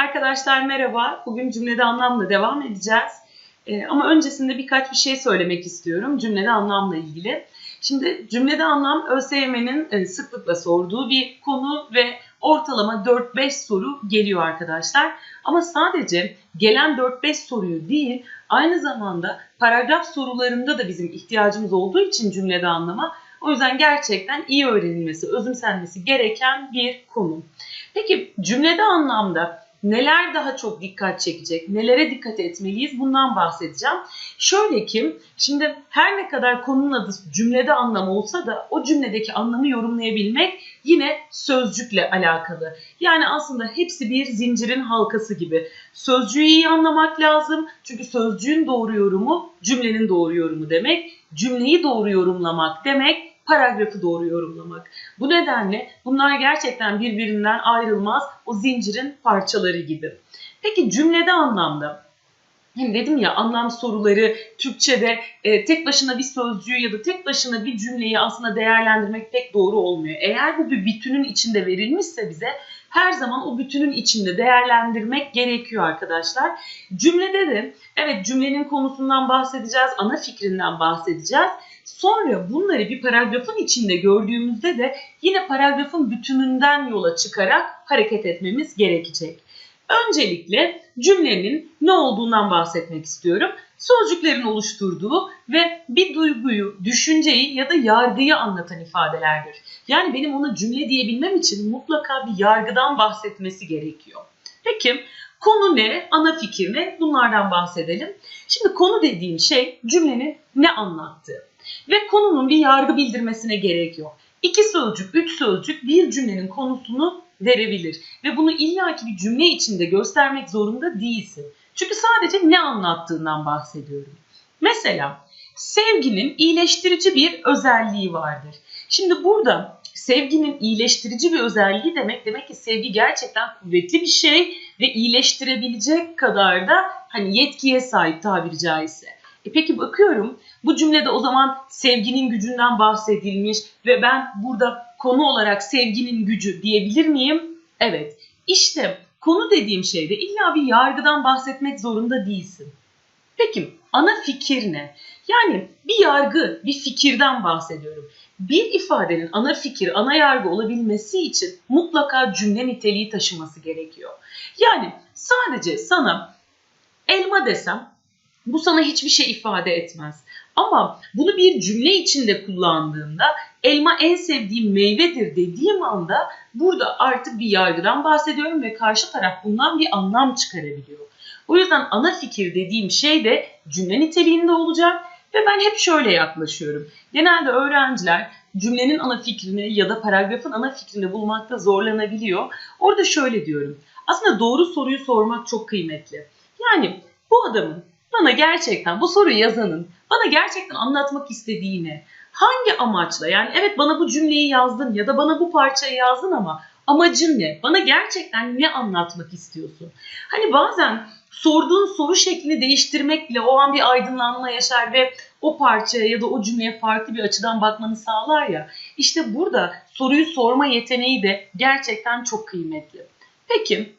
Arkadaşlar merhaba. Bugün cümlede anlamla devam edeceğiz. Ee, ama öncesinde birkaç bir şey söylemek istiyorum cümlede anlamla ilgili. Şimdi cümlede anlam ÖSYM'nin e, sıklıkla sorduğu bir konu ve ortalama 4-5 soru geliyor arkadaşlar. Ama sadece gelen 4-5 soruyu değil, aynı zamanda paragraf sorularında da bizim ihtiyacımız olduğu için cümlede anlama o yüzden gerçekten iyi öğrenilmesi, özümsenmesi gereken bir konu. Peki cümlede anlamda neler daha çok dikkat çekecek, nelere dikkat etmeliyiz bundan bahsedeceğim. Şöyle ki şimdi her ne kadar konunun adı cümlede anlam olsa da o cümledeki anlamı yorumlayabilmek yine sözcükle alakalı. Yani aslında hepsi bir zincirin halkası gibi. Sözcüğü iyi anlamak lazım. Çünkü sözcüğün doğru yorumu cümlenin doğru yorumu demek. Cümleyi doğru yorumlamak demek paragrafı doğru yorumlamak. Bu nedenle bunlar gerçekten birbirinden ayrılmaz o zincirin parçaları gibi. Peki cümlede anlamda Hem dedim ya anlam soruları Türkçe'de e, tek başına bir sözcüğü ya da tek başına bir cümleyi aslında değerlendirmek pek doğru olmuyor. Eğer bu bir bütünün içinde verilmişse bize her zaman o bütünün içinde değerlendirmek gerekiyor arkadaşlar. Cümlede de evet cümlenin konusundan bahsedeceğiz, ana fikrinden bahsedeceğiz. Sonra bunları bir paragrafın içinde gördüğümüzde de yine paragrafın bütününden yola çıkarak hareket etmemiz gerekecek. Öncelikle cümlenin ne olduğundan bahsetmek istiyorum. Sözcüklerin oluşturduğu ve bir duyguyu, düşünceyi ya da yargıyı anlatan ifadelerdir. Yani benim ona cümle diyebilmem için mutlaka bir yargıdan bahsetmesi gerekiyor. Peki konu ne, ana fikir ne? Bunlardan bahsedelim. Şimdi konu dediğim şey cümlenin ne anlattığı ve konunun bir yargı bildirmesine gerek yok. İki sözcük, üç sözcük bir cümlenin konusunu verebilir ve bunu illaki bir cümle içinde göstermek zorunda değilsin. Çünkü sadece ne anlattığından bahsediyorum. Mesela sevginin iyileştirici bir özelliği vardır. Şimdi burada sevginin iyileştirici bir özelliği demek demek ki sevgi gerçekten kuvvetli bir şey ve iyileştirebilecek kadar da hani yetkiye sahip tabiri caizse. E peki bakıyorum bu cümlede o zaman sevginin gücünden bahsedilmiş ve ben burada konu olarak sevginin gücü diyebilir miyim? Evet. İşte konu dediğim şeyde illa bir yargıdan bahsetmek zorunda değilsin. Peki ana fikir ne? Yani bir yargı, bir fikirden bahsediyorum. Bir ifadenin ana fikir, ana yargı olabilmesi için mutlaka cümle niteliği taşıması gerekiyor. Yani sadece sana elma desem bu sana hiçbir şey ifade etmez. Ama bunu bir cümle içinde kullandığımda elma en sevdiğim meyvedir dediğim anda burada artık bir yargıdan bahsediyorum ve karşı taraf bundan bir anlam çıkarabiliyor. O yüzden ana fikir dediğim şey de cümle niteliğinde olacak ve ben hep şöyle yaklaşıyorum. Genelde öğrenciler cümlenin ana fikrini ya da paragrafın ana fikrini bulmakta zorlanabiliyor. Orada şöyle diyorum. Aslında doğru soruyu sormak çok kıymetli. Yani bu adamın bana gerçekten bu soruyu yazanın bana gerçekten anlatmak istediğini hangi amaçla yani evet bana bu cümleyi yazdın ya da bana bu parçayı yazdın ama amacın ne? Bana gerçekten ne anlatmak istiyorsun? Hani bazen sorduğun soru şeklini değiştirmek bile o an bir aydınlanma yaşar ve o parçaya ya da o cümleye farklı bir açıdan bakmanı sağlar ya. İşte burada soruyu sorma yeteneği de gerçekten çok kıymetli. Peki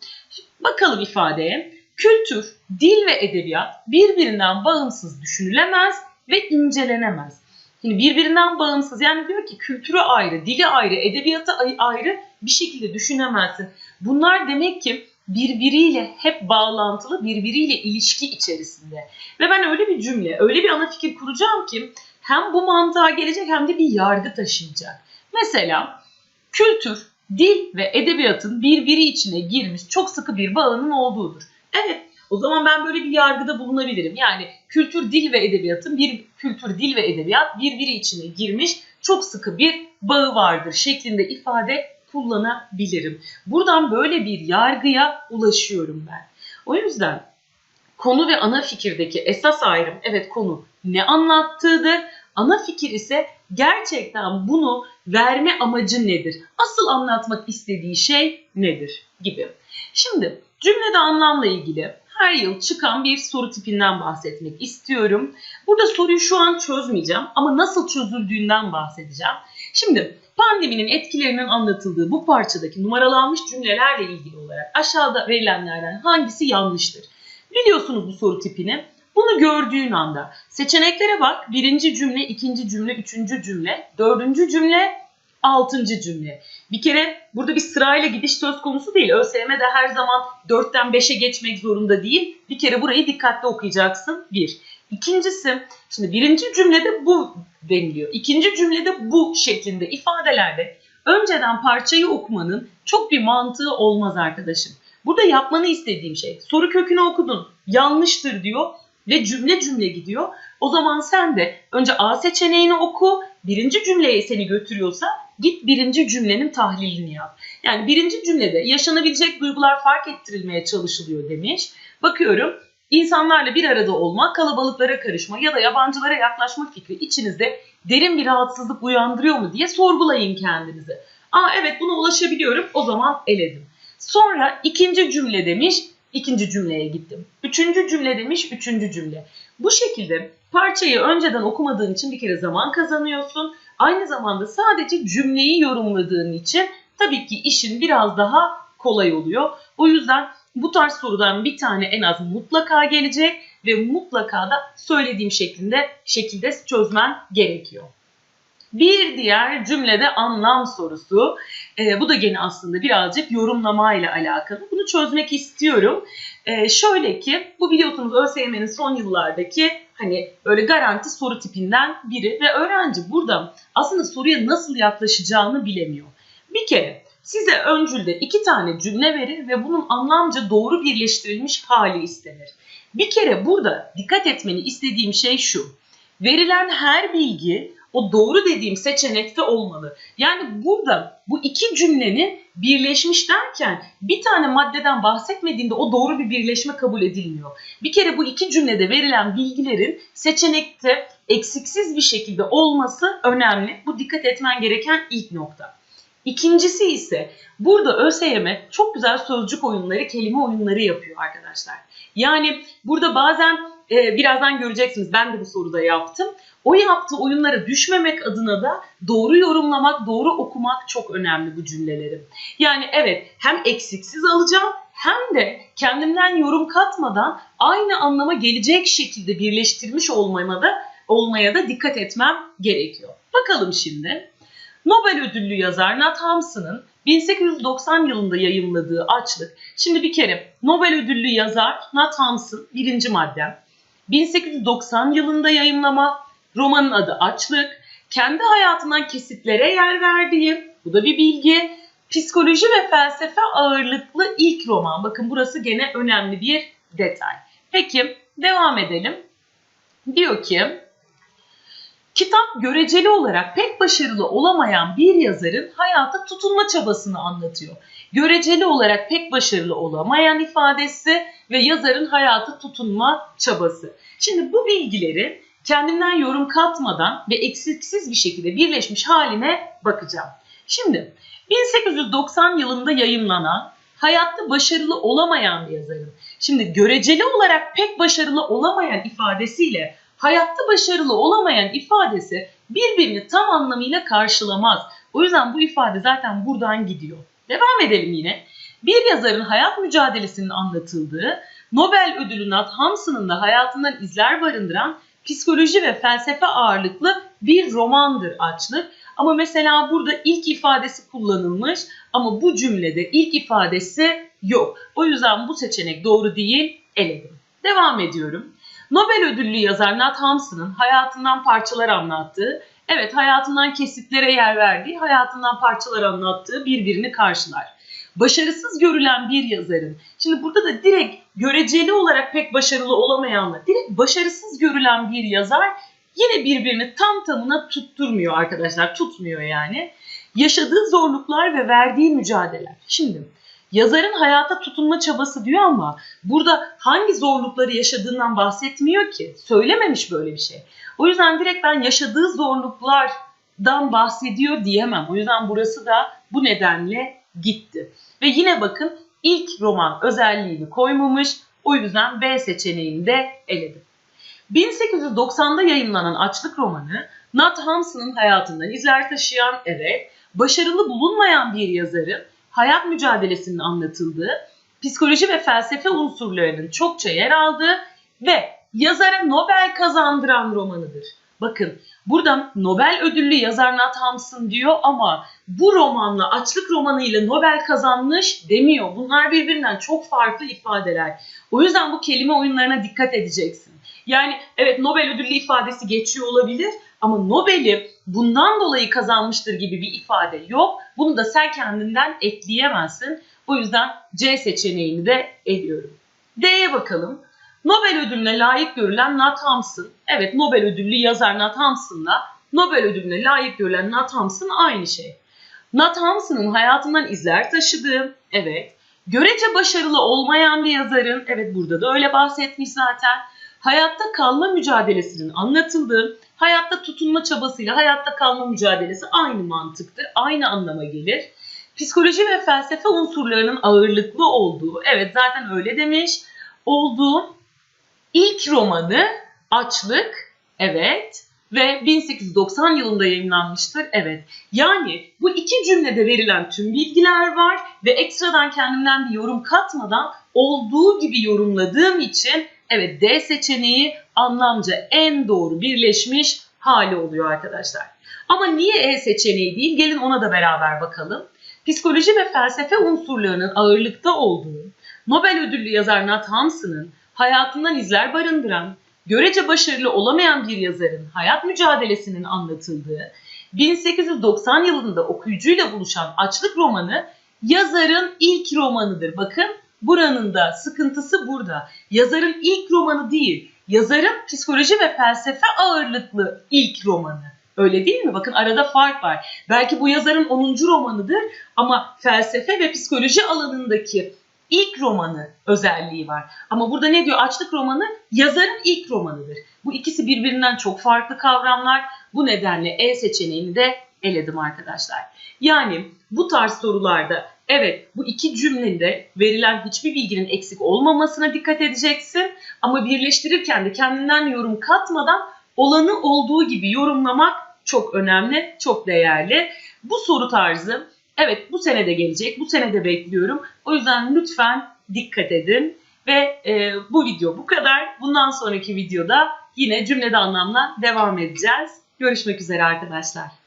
bakalım ifadeye. Kültür, dil ve edebiyat birbirinden bağımsız düşünülemez ve incelenemez. Şimdi birbirinden bağımsız yani diyor ki kültürü ayrı, dili ayrı, edebiyatı ayrı bir şekilde düşünemezsin. Bunlar demek ki birbiriyle hep bağlantılı, birbiriyle ilişki içerisinde. Ve ben öyle bir cümle, öyle bir ana fikir kuracağım ki hem bu mantığa gelecek hem de bir yargı taşıyacak. Mesela kültür, dil ve edebiyatın birbiri içine girmiş çok sıkı bir bağının olduğudur. Evet o zaman ben böyle bir yargıda bulunabilirim. Yani kültür, dil ve edebiyatın bir kültür, dil ve edebiyat birbiri içine girmiş çok sıkı bir bağı vardır şeklinde ifade kullanabilirim. Buradan böyle bir yargıya ulaşıyorum ben. O yüzden konu ve ana fikirdeki esas ayrım evet konu ne anlattığıdır. Ana fikir ise gerçekten bunu verme amacı nedir? Asıl anlatmak istediği şey nedir gibi. Şimdi cümlede anlamla ilgili her yıl çıkan bir soru tipinden bahsetmek istiyorum. Burada soruyu şu an çözmeyeceğim ama nasıl çözüldüğünden bahsedeceğim. Şimdi Pandeminin etkilerinin anlatıldığı bu parçadaki numaralanmış cümlelerle ilgili olarak aşağıda verilenlerden hangisi yanlıştır? Biliyorsunuz bu soru tipini. Bunu gördüğün anda seçeneklere bak. Birinci cümle, ikinci cümle, üçüncü cümle, dördüncü cümle, altıncı cümle. Bir kere burada bir sırayla gidiş söz konusu değil. ÖSYM de her zaman dörtten beşe geçmek zorunda değil. Bir kere burayı dikkatli okuyacaksın. Bir. İkincisi, şimdi birinci cümlede bu deniliyor. İkinci cümlede bu şeklinde ifadelerde önceden parçayı okumanın çok bir mantığı olmaz arkadaşım. Burada yapmanı istediğim şey soru kökünü okudun yanlıştır diyor ve cümle cümle gidiyor. O zaman sen de önce A seçeneğini oku birinci cümleye seni götürüyorsa git birinci cümlenin tahlilini yap. Yani birinci cümlede yaşanabilecek duygular fark ettirilmeye çalışılıyor demiş. Bakıyorum insanlarla bir arada olmak, kalabalıklara karışma ya da yabancılara yaklaşma fikri içinizde derin bir rahatsızlık uyandırıyor mu diye sorgulayın kendinizi. Aa evet buna ulaşabiliyorum o zaman eledim. Sonra ikinci cümle demiş, ikinci cümleye gittim. Üçüncü cümle demiş, üçüncü cümle. Bu şekilde parçayı önceden okumadığın için bir kere zaman kazanıyorsun. Aynı zamanda sadece cümleyi yorumladığın için tabii ki işin biraz daha kolay oluyor. O yüzden bu tarz sorudan bir tane en az mutlaka gelecek ve mutlaka da söylediğim şeklinde şekilde çözmen gerekiyor. Bir diğer cümlede anlam sorusu. E, bu da gene aslında birazcık yorumlama ile alakalı. Bunu çözmek istiyorum. E, şöyle ki bu biliyorsunuz ÖSYM'nin son yıllardaki hani böyle garanti soru tipinden biri ve öğrenci burada aslında soruya nasıl yaklaşacağını bilemiyor. Bir kere size öncülde iki tane cümle verir ve bunun anlamca doğru birleştirilmiş hali istenir. Bir kere burada dikkat etmeni istediğim şey şu. Verilen her bilgi o doğru dediğim seçenekte olmalı. Yani burada bu iki cümlenin birleşmiş derken bir tane maddeden bahsetmediğinde o doğru bir birleşme kabul edilmiyor. Bir kere bu iki cümlede verilen bilgilerin seçenekte eksiksiz bir şekilde olması önemli. Bu dikkat etmen gereken ilk nokta. İkincisi ise burada ÖSYM çok güzel sözcük oyunları, kelime oyunları yapıyor arkadaşlar. Yani burada bazen e, birazdan göreceksiniz ben de bu soruda yaptım. O yaptığı oyunlara düşmemek adına da doğru yorumlamak, doğru okumak çok önemli bu cümleleri. Yani evet hem eksiksiz alacağım hem de kendimden yorum katmadan aynı anlama gelecek şekilde birleştirmiş olmama da olmaya da dikkat etmem gerekiyor. Bakalım şimdi. Nobel ödüllü yazar Nat Hampson'ın 1890 yılında yayımladığı Açlık. Şimdi bir kere Nobel ödüllü yazar Nat Hampson birinci maddem. 1890 yılında yayımlama, romanın adı Açlık, kendi hayatından kesitlere yer verdiği, bu da bir bilgi, psikoloji ve felsefe ağırlıklı ilk roman. Bakın burası gene önemli bir detay. Peki devam edelim. Diyor ki Kitap göreceli olarak pek başarılı olamayan bir yazarın hayata tutunma çabasını anlatıyor. Göreceli olarak pek başarılı olamayan ifadesi ve yazarın hayata tutunma çabası. Şimdi bu bilgileri kendimden yorum katmadan ve eksiksiz bir şekilde birleşmiş haline bakacağım. Şimdi 1890 yılında yayımlanan hayatta başarılı olamayan bir yazarın. Şimdi göreceli olarak pek başarılı olamayan ifadesiyle hayatta başarılı olamayan ifadesi birbirini tam anlamıyla karşılamaz. O yüzden bu ifade zaten buradan gidiyor. Devam edelim yine. Bir yazarın hayat mücadelesinin anlatıldığı, Nobel ödülü Nat Hampson'ın da hayatından izler barındıran psikoloji ve felsefe ağırlıklı bir romandır açlık. Ama mesela burada ilk ifadesi kullanılmış ama bu cümlede ilk ifadesi yok. O yüzden bu seçenek doğru değil, eledim. Devam ediyorum. Nobel ödüllü yazar Nat Hampson'ın hayatından parçalar anlattığı, evet hayatından kesitlere yer verdiği, hayatından parçalar anlattığı birbirini karşılar. Başarısız görülen bir yazarın, şimdi burada da direkt göreceli olarak pek başarılı olamayanla, direkt başarısız görülen bir yazar yine birbirini tam tamına tutturmuyor arkadaşlar, tutmuyor yani. Yaşadığı zorluklar ve verdiği mücadeleler. Şimdi yazarın hayata tutunma çabası diyor ama burada hangi zorlukları yaşadığından bahsetmiyor ki. Söylememiş böyle bir şey. O yüzden direkt ben yaşadığı zorluklardan bahsediyor diyemem. O yüzden burası da bu nedenle gitti. Ve yine bakın ilk roman özelliğini koymamış. O yüzden B seçeneğini de eledim. 1890'da yayınlanan Açlık romanı Nat Hampson'ın hayatından izler taşıyan evet başarılı bulunmayan bir yazarın hayat mücadelesinin anlatıldığı, psikoloji ve felsefe unsurlarının çokça yer aldığı ve yazara Nobel kazandıran romanıdır. Bakın burada Nobel ödüllü yazar Nat Hampson diyor ama bu romanla açlık romanıyla Nobel kazanmış demiyor. Bunlar birbirinden çok farklı ifadeler. O yüzden bu kelime oyunlarına dikkat edeceksin. Yani evet Nobel ödüllü ifadesi geçiyor olabilir ama Nobel'i bundan dolayı kazanmıştır gibi bir ifade yok. Bunu da sen kendinden ekleyemezsin. O yüzden C seçeneğini de ediyorum. D'ye bakalım. Nobel ödülüne layık görülen Nat Hampson. Evet Nobel ödüllü yazar Nat Hampson'la Nobel ödülüne layık görülen Nat Hampson aynı şey. Nat Hampson'ın hayatından izler taşıdığı, evet, görece başarılı olmayan bir yazarın, evet burada da öyle bahsetmiş zaten, hayatta kalma mücadelesinin anlatıldığı, hayatta tutunma çabasıyla hayatta kalma mücadelesi aynı mantıktır, aynı anlama gelir. Psikoloji ve felsefe unsurlarının ağırlıklı olduğu, evet zaten öyle demiş, olduğu ilk romanı Açlık, evet ve 1890 yılında yayınlanmıştır, evet. Yani bu iki cümlede verilen tüm bilgiler var ve ekstradan kendimden bir yorum katmadan olduğu gibi yorumladığım için evet D seçeneği anlamca en doğru birleşmiş hali oluyor arkadaşlar. Ama niye E seçeneği değil? Gelin ona da beraber bakalım. Psikoloji ve felsefe unsurlarının ağırlıkta olduğu, Nobel ödüllü yazar Nat Hampson'ın hayatından izler barındıran, görece başarılı olamayan bir yazarın hayat mücadelesinin anlatıldığı, 1890 yılında okuyucuyla buluşan Açlık romanı yazarın ilk romanıdır. Bakın buranın da sıkıntısı burada. Yazarın ilk romanı değil, yazarın psikoloji ve felsefe ağırlıklı ilk romanı. Öyle değil mi? Bakın arada fark var. Belki bu yazarın 10. romanıdır ama felsefe ve psikoloji alanındaki ilk romanı özelliği var. Ama burada ne diyor? Açlık romanı yazarın ilk romanıdır. Bu ikisi birbirinden çok farklı kavramlar. Bu nedenle E seçeneğini de eledim arkadaşlar. Yani bu tarz sorularda evet bu iki cümlede verilen hiçbir bilginin eksik olmamasına dikkat edeceksin. Ama birleştirirken de kendinden yorum katmadan olanı olduğu gibi yorumlamak çok önemli, çok değerli. Bu soru tarzı evet bu senede gelecek, bu senede bekliyorum. O yüzden lütfen dikkat edin. Ve e, bu video bu kadar. Bundan sonraki videoda yine cümlede anlamla devam edeceğiz. Görüşmek üzere arkadaşlar.